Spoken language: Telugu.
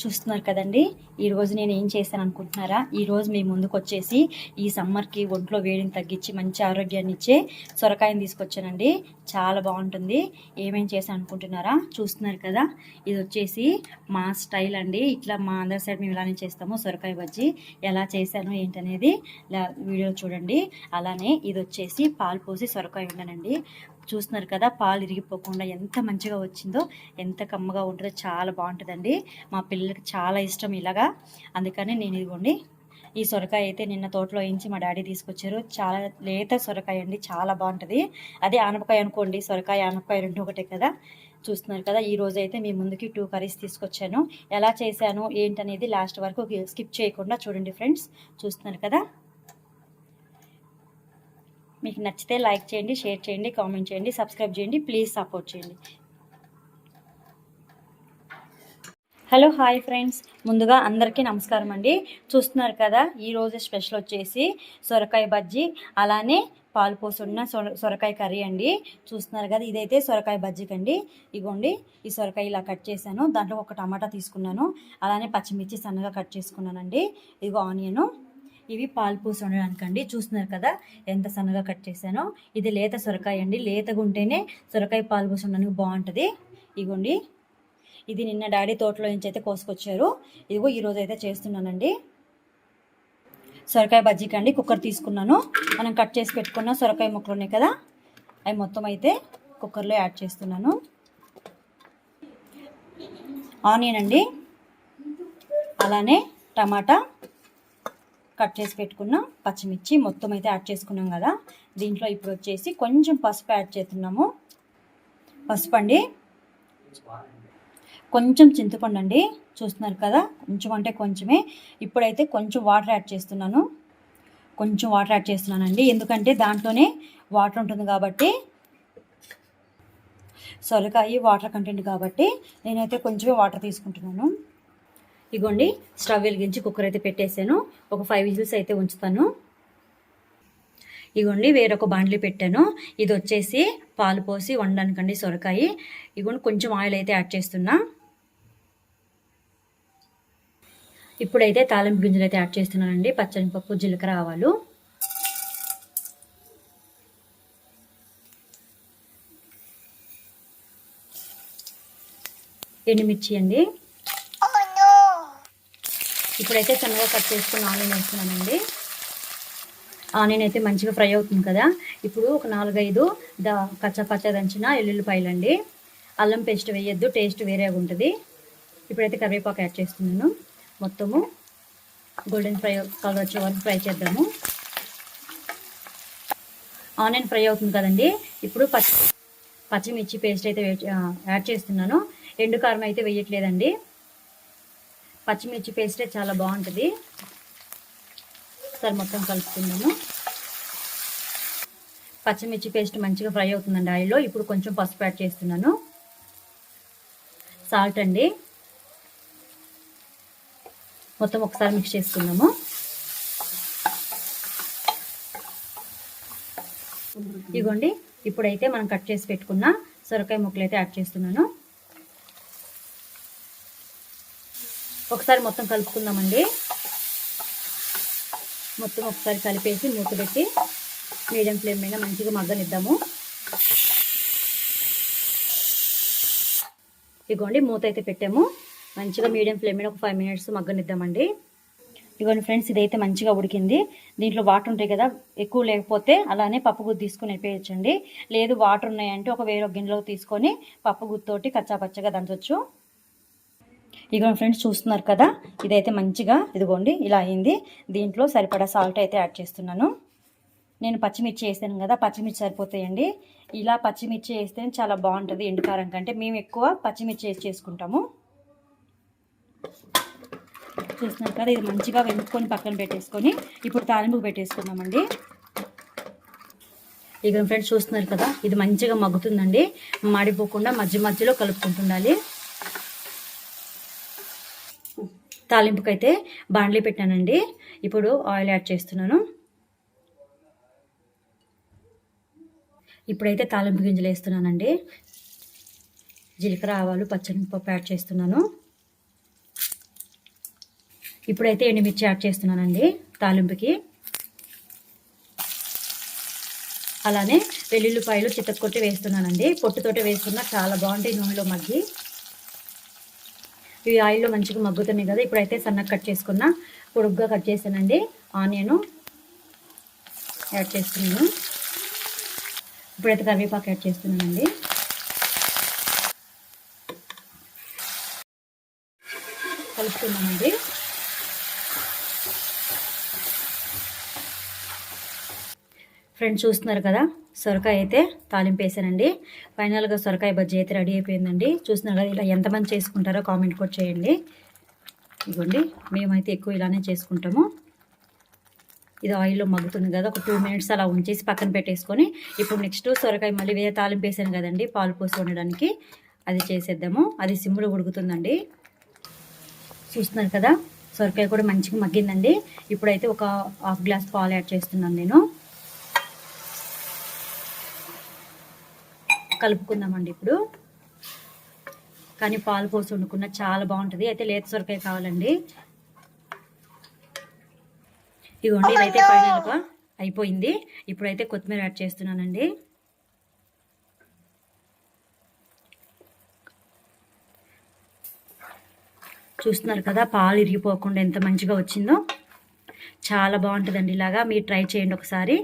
చూస్తున్నారు కదండి. ఈరోజు నేను ఏం చేశాను అనుకుంటున్నారా? ఈరోజు మీ ముందుకు వచ్చేసి ఈ సమ్మర్కి ఒంట్లో వేడిని తగ్గించి మంచి ఆరోగ్యాన్ని ఇచ్చే సొరకాయని తీసుకొచ్చానండి. చాలా బాగుంటుంది. ఏమేం చేశాను అనుకుంటున్నారా? చూస్తున్నారు కదా. ఇది వచ్చేసి మా స్టైల్ అండి. ఇట్లా మా అందరి సైడ్ మేము ఇలానే చేస్తాము సొరకాయ బజ్జీ. ఎలా చేశాను ఏంటనేది వీడియో చూడండి. అలానే ఇది వచ్చేసి పాలు పోసి సొరకాయ ఉండనండి చూస్తున్నారు కదా పాలు ఇరిగిపోకుండా ఎంత మంచిగా వచ్చిందో ఎంత కమ్మగా ఉంటుందో చాలా బాగుంటుందండి. మా పిల్లలకి చాలా ఇష్టం ఇలాగా. అందుకని నేను ఇదిగోండి ఈ సొరకాయ అయితే నిన్న తోటలో వేయించి మా డాడీ తీసుకొచ్చారు. చాలా లేత సొరకాయ అండి చాలా బాగుంటుంది. అదే ఆనపకాయ అనుకోండి సొరకాయ ఆనపకాయ రెండు ఒకటే కదా. చూస్తున్నారు కదా ఈ రోజు అయితే మీ ముందుకి టూ కర్రీస్ తీసుకొచ్చాను. ఎలా చేశాను ఏంటనేది లాస్ట్ వరకు స్కిప్ చేయకుండా చూడండి ఫ్రెండ్స్ చూస్తున్నారు కదా? మీకు నచ్చితే లైక్ చేయండి షేర్ చేయండి కామెంట్ చేయండి సబ్స్క్రైబ్ చేయండి ప్లీజ్ సపోర్ట్ చేయండి. Hello hi friends. ముందుగా అందరికీ నమస్కారం అండి. చూస్తున్నారు కదా ఈరోజు స్పెషల్ వచ్చేసి సొరకాయ బజ్జీ అలానే పాలు పోసున్న సొర సొరకాయ కర్రీ అండి. చూస్తున్నారు కదా ఇదైతే సొరకాయ బజ్జీకి అండి ఇగోండి ఈ సొరకాయ ఇలా కట్ చేశాను. దాంట్లో ఒక టమాటా తీసుకున్నాను. అలానే పచ్చిమిర్చి సన్నగా కట్ చేసుకున్నానండి. ఇదిగో ఆనియను. ఇవి పాలు పూసి అండి చూస్తున్నారు కదా ఎంత సన్నగా కట్ చేశానో. ఇది లేత సొరకాయ అండి. లేతగా ఉంటేనే సొరకాయ పాలు పూసి ఉండడానికి బాగుంటుంది. ఇగోండి ఇది నిన్న డాడీ తోటలో నుంచి అయితే కోసుకొచ్చారు. ఇదిగో ఈరోజు అయితే చేస్తున్నానండి. సొరకాయ బజ్జీకి అండి కుక్కర్ తీసుకున్నాను. మనం కట్ చేసి పెట్టుకున్న సొరకాయ ముక్కలు ఉన్నాయి కదా అవి మొత్తం అయితే కుక్కర్లో యాడ్ చేస్తున్నాను. ఆనియన్ అండి అలానే టమాటా కట్ చేసి పెట్టుకున్న పచ్చిమిర్చి మొత్తం అయితే యాడ్ చేసుకున్నాం కదా దీంట్లో ఇప్పుడు వచ్చేసి కొంచెం పసుపు యాడ్ చేస్తున్నాము. పసుపు అండి. కొంచెం చింతపండు అండి చూస్తున్నారు కదా? కొంచెం అంటే కొంచెమే. ఇప్పుడైతే కొంచెం వాటర్ యాడ్ చేస్తున్నాను. కొంచెం వాటర్ యాడ్ చేస్తున్నానండి. ఎందుకంటే దాంట్లోనే వాటర్ ఉంటుంది కాబట్టి సొరకాయ వాటర్ కంటెంట్ కాబట్టి నేనైతే కొంచెమే వాటర్ తీసుకుంటున్నాను. ఇగోండి స్టవ్ వెలిగించి కుక్కర్ అయితే పెట్టేశాను. ఒక ఫైవ్ విజిల్స్ అయితే ఉంచుతాను. ఇగోండి వేరొక బాండ్లీ పెట్టాను. ఇది వచ్చేసి పాలు పోసి వండడానికండి సొరకాయ. ఇగోండి కొంచెం ఆయిల్ అయితే యాడ్ చేస్తున్నా. ఇప్పుడైతే తాలింపు గింజలు అయితే యాడ్ చేస్తున్నానండి. పచ్చనిపప్పు జీలకర్ర ఆవాలు. ఎండుమిర్చి అండి. ఇప్పుడైతే సన్నగా కట్ చేసుకుని ఆనియన్ వేస్తున్నానండి. ఆనియన్ అయితే మంచిగా ఫ్రై అవుతుంది కదా. ఇప్పుడు ఒక నాలుగైదు దా కచ్చా దంచిన ఎల్లుల్లిపాయలు అండి అల్లం పేస్ట్ వేయొద్దు టేస్ట్ వేరేగా ఉంటుంది ఇప్పుడైతే కరివేపాకు యాడ్ చేస్తున్నాను. మొత్తము గోల్డెన్ ఫ్రై కలర్ వచ్చే వరకు ఫ్రై చేద్దాము. ఆనియన్ ఫ్రై అవుతుంది కదండి. ఇప్పుడు పచ్చి పచ్చిమిర్చి పేస్ట్ అయితే యాడ్ చేస్తున్నాను. ఎండు కారం అయితే వేయట్లేదండి. పచ్చిమిర్చి పేస్టే చాలా బాగుంటుంది. సరే మొత్తం కలుపుకుందాము. పచ్చిమిర్చి పేస్ట్ మంచిగా ఫ్రై అవుతుందండి ఆయిల్లో. ఇప్పుడు కొంచెం పసుపు యాడ్ చేస్తున్నాను. సాల్ట్ అండి. మొత్తం ఒకసారి మిక్స్ చేసుకుందాము. ఇగోండి ఇప్పుడైతే మనం కట్ చేసి పెట్టుకున్న సొరకాయ ముక్కలు అయితే యాడ్ చేస్తున్నాను. ఒకసారి మొత్తం కలుపుకుందామండి. మొత్తం ఒకసారి కలిపేసి మూత పెట్టి మీడియం ఫ్లేమ్ మీద మంచిగా మగ్గనిద్దాము. ఇగోండి మూత అయితే పెట్టాము. మంచిగా మీడియం ఫ్లేమ్ మీద ఒక ఫైవ్ మినిట్స్ మగ్గనిద్దామండి. ఇగోండి ఫ్రెండ్స్ ఇదైతే మంచిగా ఉడికింది. దీంట్లో వాటర్ ఉంటాయి కదా ఎక్కువ లేకపోతే అలానే పప్పు గుత్తి తీసుకొని వేపేయచ్చండి. లేదు వాటర్ ఉన్నాయంటే ఒక వేరే గిన్నెలో తీసుకొని పప్పు గుత్తోటి కచ్చా పచ్చగా దంచవచ్చు ఇదిగోండి ఫ్రెండ్స్ చూస్తున్నారు కదా ఇదైతే మంచిగా ఇదిగోండి ఇలా అయింది. దీంట్లో సరిపడా సాల్ట్ అయితే యాడ్ చేస్తున్నాను. నేను పచ్చిమిర్చి వేసాను కదా పచ్చిమిర్చి సరిపోతాయండి. ఇలా పచ్చిమిర్చి వేస్తే చాలా బాగుంటుంది ఎండుకారం కంటే. మేము ఎక్కువ పచ్చిమిర్చి వేసి చేసుకుంటాము. చూస్తున్నాను కదా ఇది మంచిగా వెనుక్కొని పక్కన పెట్టేసుకొని ఇప్పుడు తాలింపు పెట్టేసుకుందామండి. ఇక ఫ్రెండ్స్ చూస్తున్నారు కదా ఇది మంచిగా మగ్గుతుందండి. మాడిపోకుండా మధ్య మధ్యలో కలుపుకుంటుండాలి. తాలింపుకైతే బాండ్లీ పెట్టానండి. ఇప్పుడు ఆయిల్ యాడ్ చేస్తున్నాను. ఇప్పుడైతే తాలింపు గింజలు వేస్తున్నానండి. జీలకర్ర ఆవాలు పచ్చనిపప్పు యాడ్ చేస్తున్నాను. ఇప్పుడైతే ఎండుమిర్చి యాడ్ చేస్తున్నానండి తాలింపుకి. అలానే వెల్లుల్లిపాయలు చితక్కొట్టి వేస్తున్నానండి. పొట్టుతోటి వేస్తున్నా చాలా బాగుంటాయి నూనెలో మగ్గి. ఇవి ఆయిల్లో మంచిగా మగ్గుతున్నాయి కదా ఇప్పుడైతే సన్నగా కట్ చేసుకున్న పొడుగ్గా కట్ చేసానండి ఆనియన్ యాడ్ చేస్తున్నాను. ఇప్పుడైతే కరివేపాకు యాడ్ చేస్తున్నానండి. కలుపుతున్నామండి ఫ్రెండ్స్ చూస్తున్నారు కదా? సొరకాయ అయితే తాలింపు వేసానండి ఫైనల్గా సొరకాయ బజ్జీ అయితే రెడీ అయిపోయిందండి. చూస్తున్నారు కదా ఇలా ఎంతమంది చేసుకుంటారో కామెంట్ కూడా చేయండి. ఇదిగోండి మేమైతే ఎక్కువ ఇలానే చేసుకుంటాము. ఇది ఆయిల్లో మగ్గుతుంది కదా ఒక టూ మినిట్స్ అలా ఉంచేసి పక్కన పెట్టేసుకొని ఇప్పుడు నెక్స్ట్ సొరకాయ మళ్ళీ వేరే తాలింపు వేసాను కదండి పాలు పోసి వండడానికి. అది చేసేద్దాము. అది సిమ్లో ఉడుకుతుందండి. చూస్తున్నారు కదా సొరకాయ కూడా మంచిగా మగ్గిందండి. ఇప్పుడైతే ఒక హాఫ్ గ్లాస్ పాలు యాడ్ చేస్తున్నాను నేను. కలుపుకుందామండి ఇప్పుడు. కానీ పాలు పోసి వండుకున్న చాలా బాగుంటుంది. అయితే లేత సొరకాయ కావాలండి. ఇదిగోండి ఇదైతే ఫైనల్గా అయిపోయింది. ఇప్పుడైతే కొత్తిమీర యాడ్ చేస్తున్నానండి. చూస్తున్నారు కదా పాలు ఇరిగిపోకుండా ఎంత మంచిగా వచ్చిందో. చాలా బాగుంటుందండి ఇలాగా. మీరు ట్రై చేయండి ఒకసారి.